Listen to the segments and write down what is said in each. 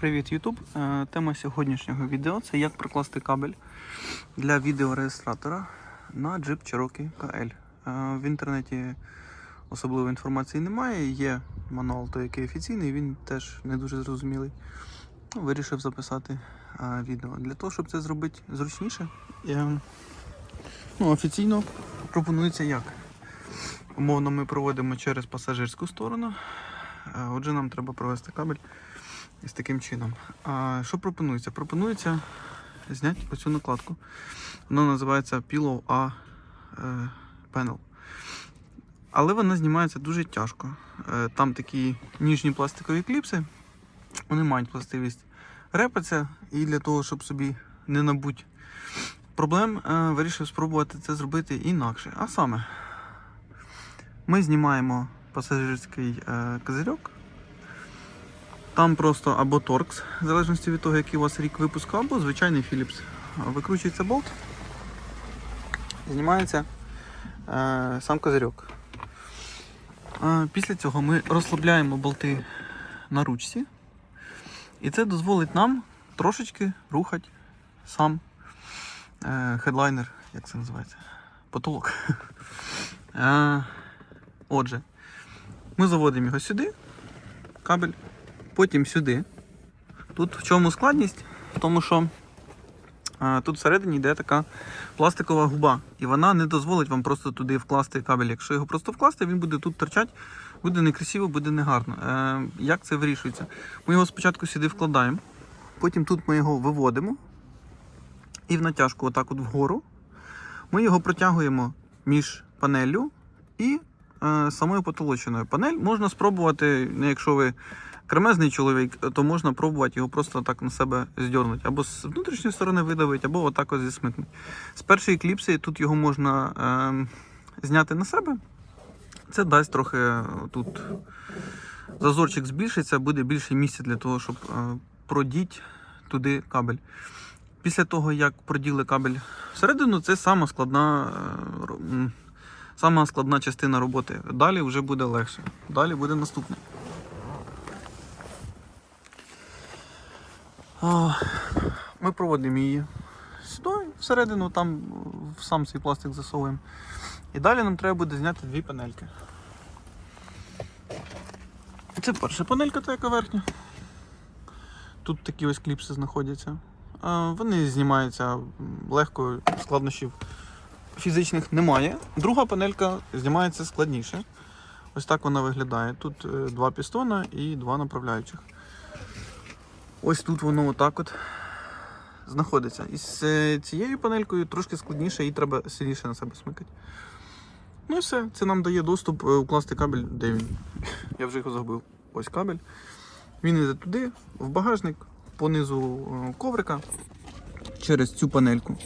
Привіт, YouTube. Е, Тема сьогоднішнього відео це як прокласти кабель для відеореєстратора на Jeep Cherokee KL. Е, В інтернеті особливої інформації немає. Є мануал, той, який офіційний, він теж не дуже зрозумілий. Ну, Вирішив записати е, відео. Для того, щоб це зробити зручніше, я, ну, офіційно пропонується як. Умовно, ми проводимо через пасажирську сторону. Отже, нам треба провести кабель із таким чином. А що пропонується? Пропонується зняти оцю накладку. Вона називається Pillow A е, Panel. Але вона знімається дуже тяжко. Е, Там такі ніжні пластикові кліпси, вони мають властивість репатися, і для того, щоб собі не набути проблем, е, вирішив спробувати це зробити інакше. А саме, ми знімаємо пасажирський козирьок. Там просто або торкс, в залежності від того, який у вас рік випуску, або звичайний Philips. Викручується болт, знімається е, сам козирьок. Е, після цього ми розслабляємо болти на ручці, і це дозволить нам трошечки рухати сам е, хедлайнер, як це називається? Потолок. Е, отже, ми заводимо його сюди, кабель потім сюди. Тут в чому складність? В тому, що а, тут всередині йде така пластикова губа, і вона не дозволить вам просто туди вкласти кабель. Якщо його просто вкласти, він буде тут торчати, буде некрасиво, буде негарно. Е, як це вирішується? Ми його спочатку сюди вкладаємо, потім тут ми його виводимо і в натяжку, отак от вгору. Ми його протягуємо між панеллю і е, самою потолоченою. Панель можна спробувати, ну, якщо ви кремезний чоловік, то можна пробувати його просто так на себе здьорнути. Або з внутрішньої сторони видавити, або отак ось зісмикнути. З першої кліпси тут його можна е, зняти на себе. Це дасть трохи е, тут зазорчик збільшиться, буде більше місця для того, щоб е, продіти туди кабель. Після того, як проділи кабель всередину, це сама складна, е, сама складна частина роботи. Далі вже буде легше. Далі буде наступне. Ми проводимо її сюди, всередину, там сам цей пластик засовуємо. І далі нам треба буде зняти дві панельки. Це перша панелька, та яка верхня. Тут такі ось кліпси знаходяться. Вони знімаються легко, складнощів фізичних немає. Друга панелька знімається складніше. Ось так вона виглядає. Тут е, два пістона і два направляючих. Ось тут воно отак от знаходиться. І з е, цією панелькою трошки складніше, її треба сильніше на себе смикати. Ну і все, це нам дає доступ е, укласти кабель, де він. Я вже його загубив. Ось кабель. Він йде туди, в багажник, понизу е, коврика через цю панельку.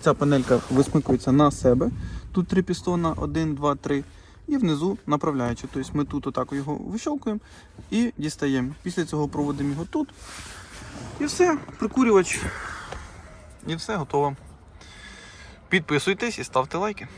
Ця панелька висмикується на себе. Тут три пістона, один, два, три. І внизу направляючи. Тобто ми тут отак його вищолкуємо і дістаємо. Після цього проводимо його тут. І все, прикурювач. І все готово. Підписуйтесь і ставте лайки.